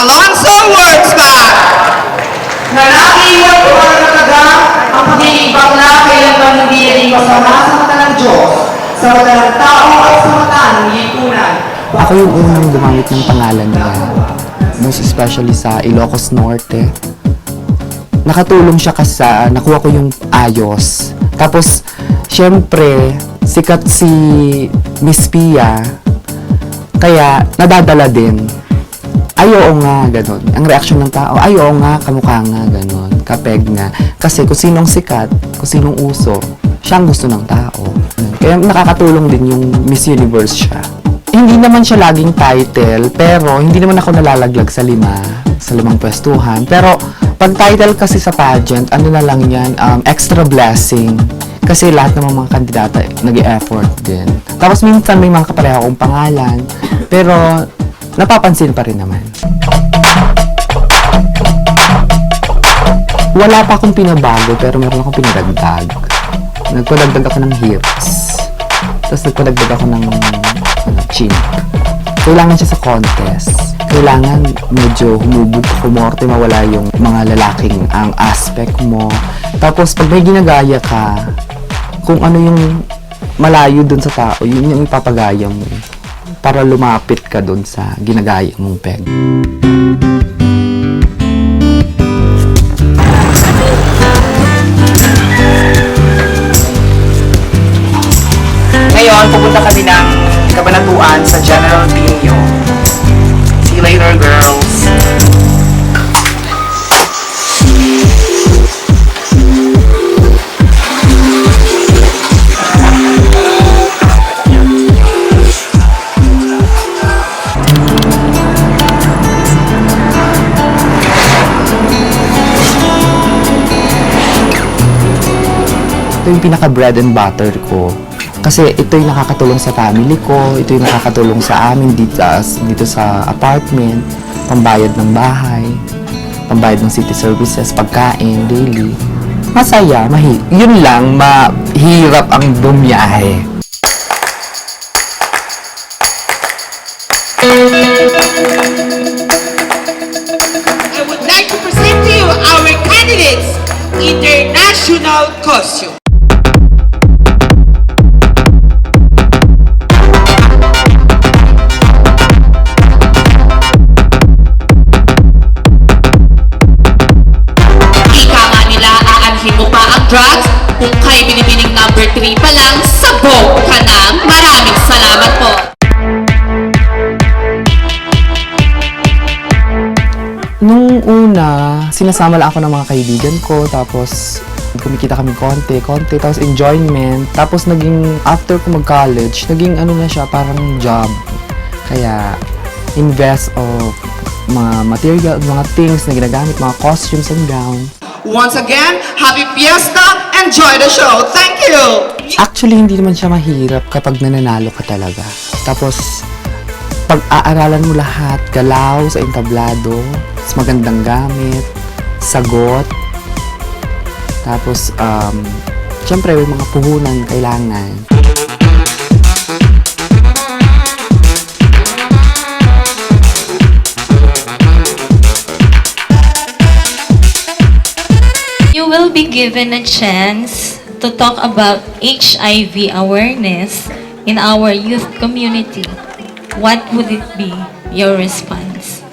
Alonso Wordsback. na naiwan ko ang nataga ang pagiging bakla kailanman hindi naging masama sa mata ng Diyos, sa mata ng tao at sa mata ng lipunan. Ako yung unang gumamit ng pangalan niya. Most especially sa Ilocos Norte. Nakatulong siya kasi sa nakuha ko yung ayos. Tapos, syempre, sikat si Miss Pia. Kaya, nadadala din. Ay, oo nga, ganun. Ang reaksyon ng tao, ay, oo nga, kamukha nga, ganun. Kapeg nga. Kasi kung sinong sikat, kung sinong uso, siya ang gusto ng tao. Kaya nakakatulong din yung Miss Universe siya. Hindi naman siya laging title, pero hindi naman ako nalalaglag sa lima, sa limang pwestuhan. Pero pag title kasi sa pageant, ano na lang yan, um, extra blessing. Kasi lahat ng mga kandidata nag effort din. Tapos minsan may mga kapareho akong pangalan, pero napapansin pa rin naman. Wala pa akong pinabago, pero meron akong pinadagdag. Nagpadagdag ako ng hips. Tapos nagpadagdag ako ng ano, chin. Kailangan siya sa contest. Kailangan medyo humubog, humorte, mawala yung mga lalaking ang aspect mo. Tapos pag may ginagaya ka, kung ano yung malayo dun sa tao, yun yung ipapagaya mo. Para lumapit ka dun sa ginagaya mong peg. Ngayon, pupunta kami ng kabanatuan sa General Pino. See you later, girls. Ito yung pinaka bread and butter ko. Kasi ito yung nakakatulong sa family ko, ito yung nakakatulong sa amin dito, dito sa apartment, pambayad ng bahay, pambayad ng city services, pagkain, daily. Masaya, mahi yun lang, mahirap ang bumiyahe. I would like to present to you our candidates international costume. Drugs. Kung kay binibining number 3 pa lang, sabog ka na. Maraming salamat po. Nung una, sinasama lang ako ng mga kaibigan ko, tapos kumikita kami konti, konti, tapos enjoyment. Tapos naging, after ko mag-college, naging ano na siya, parang job. Kaya, invest of mga material, mga things na ginagamit, mga costumes and gown. Once again, happy fiesta. Enjoy the show. Thank you. Actually, hindi naman siya mahirap kapag nananalo ka talaga. Tapos, pag-aaralan mo lahat, galaw sa entablado, sa magandang gamit, sagot, tapos, um, syempre, may mga puhunan kailangan. Be given a chance to talk about HIV awareness in our youth community. What would it be, your response?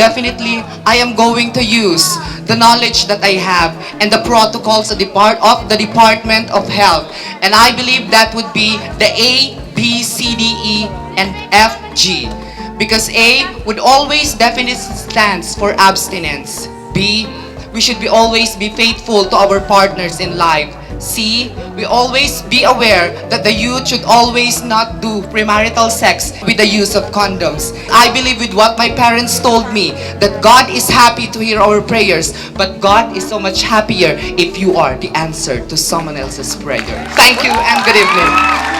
definitely I am going to use the knowledge that I have and the protocols of the, depart of the Department of Health. And I believe that would be the A, B, C, D, E, and F, G. Because A would always definitely stands for abstinence. B, we should be always be faithful to our partners in life. C, we always be aware that the youth should always not do premarital sex with the use of condoms. I believe with what my parents told me that God is happy to hear our prayers, but God is so much happier if you are the answer to someone else's prayer. Thank you and good evening.